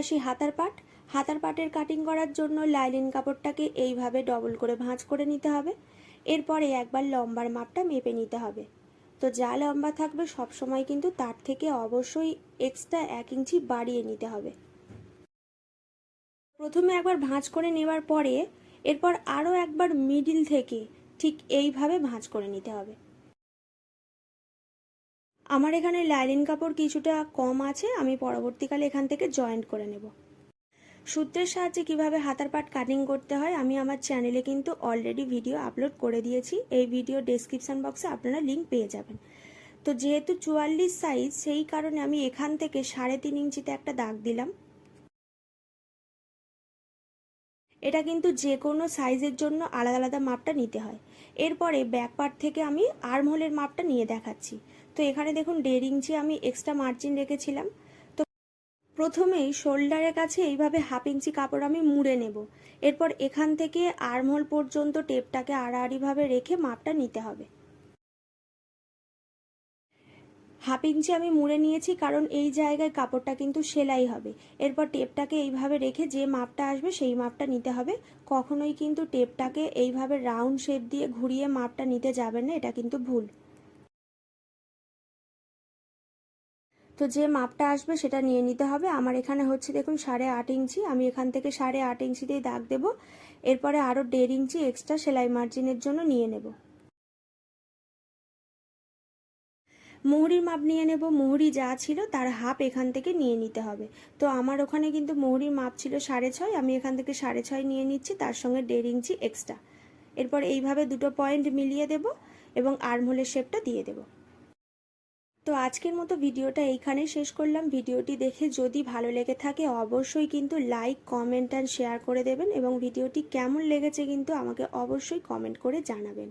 আসি হাতার পাট। হাতার পাটের কাটিং করার জন্য লাইলিন কাপড়টাকে এইভাবে ডবল করে ভাঁজ করে নিতে হবে। এরপরে একবার লম্বার মাপটা মেপে নিতে হবে। তো যা লম্বা থাকবে সব সময় কিন্তু তার থেকে অবশ্যই এক্সট্রা এক ইঞ্চি বাড়িয়ে নিতে হবে। প্রথমে একবার ভাঁজ করে নেওয়ার পরে এরপর আরও একবার মিডিল থেকে ঠিক এইভাবে ভাঁজ করে নিতে হবে। আমার এখানে লাইলিন কাপড় কিছুটা কম আছে, আমি পরবর্তীকালে এখান থেকে জয়েন্ট করে নেব। সূত্রের সাহায্যে কীভাবে হাতার পাট কাটিং করতে হয়, আমি আমার চ্যানেলে কিন্তু অলরেডি ভিডিও আপলোড করে দিয়েছি। এই ভিডিও ডেসক্রিপশন বক্সে আপনারা লিঙ্ক পেয়ে যাবেন। তো যেহেতু চুয়াল্লিশ সাইজ সেই কারণে আমি এখান থেকে সাড়ে তিন ইঞ্চিতে একটা দাগ দিলাম। এটা কিন্তু যে কোনো সাইজের জন্য আলাদা আলাদা মাপটা নিতে হয়। এরপরে ব্যাক পার্ট থেকে আমি আর্মহোলের মাপটা নিয়ে দেখাচ্ছি। তো এখানে দেখুন দেড় ইঞ্চি আমি এক্সট্রা মার্জিন রেখেছিলাম। তো প্রথমেই শোল্ডারের কাছে এইভাবে হাফ ইঞ্চি কাপড় আমি মুড়ে নেব। এরপর এখান থেকে আর্মহোল পর্যন্ত টেপটাকে আড়াআড়িভাবে রেখে মাপটা নিতে হবে। হাফ ইঞ্চি আমি মুড়ে নিয়েছি, কারণ এই জায়গায় কাপড়টা কিন্তু সেলাই হবে। এরপর টেপটাকে এইভাবে রেখে যে মাপটা আসবে, সেই মাপটা নিতে হবে। কখনোই কিন্তু টেপটাকে এইভাবে রাউন্ড শেপ দিয়ে ঘুরিয়ে মাপটা নিতে যাবেন না, এটা কিন্তু ভুল। তো যে মাপটা আসবে, সেটা নিয়ে নিতে হবে। আমার এখানে হচ্ছে দেখুন সাড়ে আট ইঞ্চি, আমি এখান থেকে সাড়ে আট ইঞ্চিতেই দাগ দেব। এরপরে আরও দেড় ইঞ্চি এক্সট্রা সেলাই মার্জিনের জন্য নিয়ে নেব। মুহুরির মাপ নিয়ে নেব, মুহুরি যা ছিল তার হাফ এখান থেকে নিয়ে নিতে হবে। তো আমার ওখানে কিন্তু মুহুরির মাপ ছিল সাড়ে ছয়, আমি এখান থেকে সাড়ে ছয় নিয়ে নিচ্ছি, তার সঙ্গে দেড় ইঞ্চি এক্সট্রা এরপর এইভাবে দুটো পয়েন্ট মিলিয়ে দেব এবং আর্মহোলের শেপটা দিয়ে দেব। তো আজকের মতো ভিডিওটা এইখানে শেষ করলাম। ভিডিওটি দেখে যদি ভালো লেগে থাকে অবশ্যই কিন্তু লাইক কমেন্ট অ্যান্ড শেয়ার করে দেবেন এবং ভিডিওটি কেমন লেগেছে কিন্তু আমাকে অবশ্যই কমেন্ট করে জানাবেন।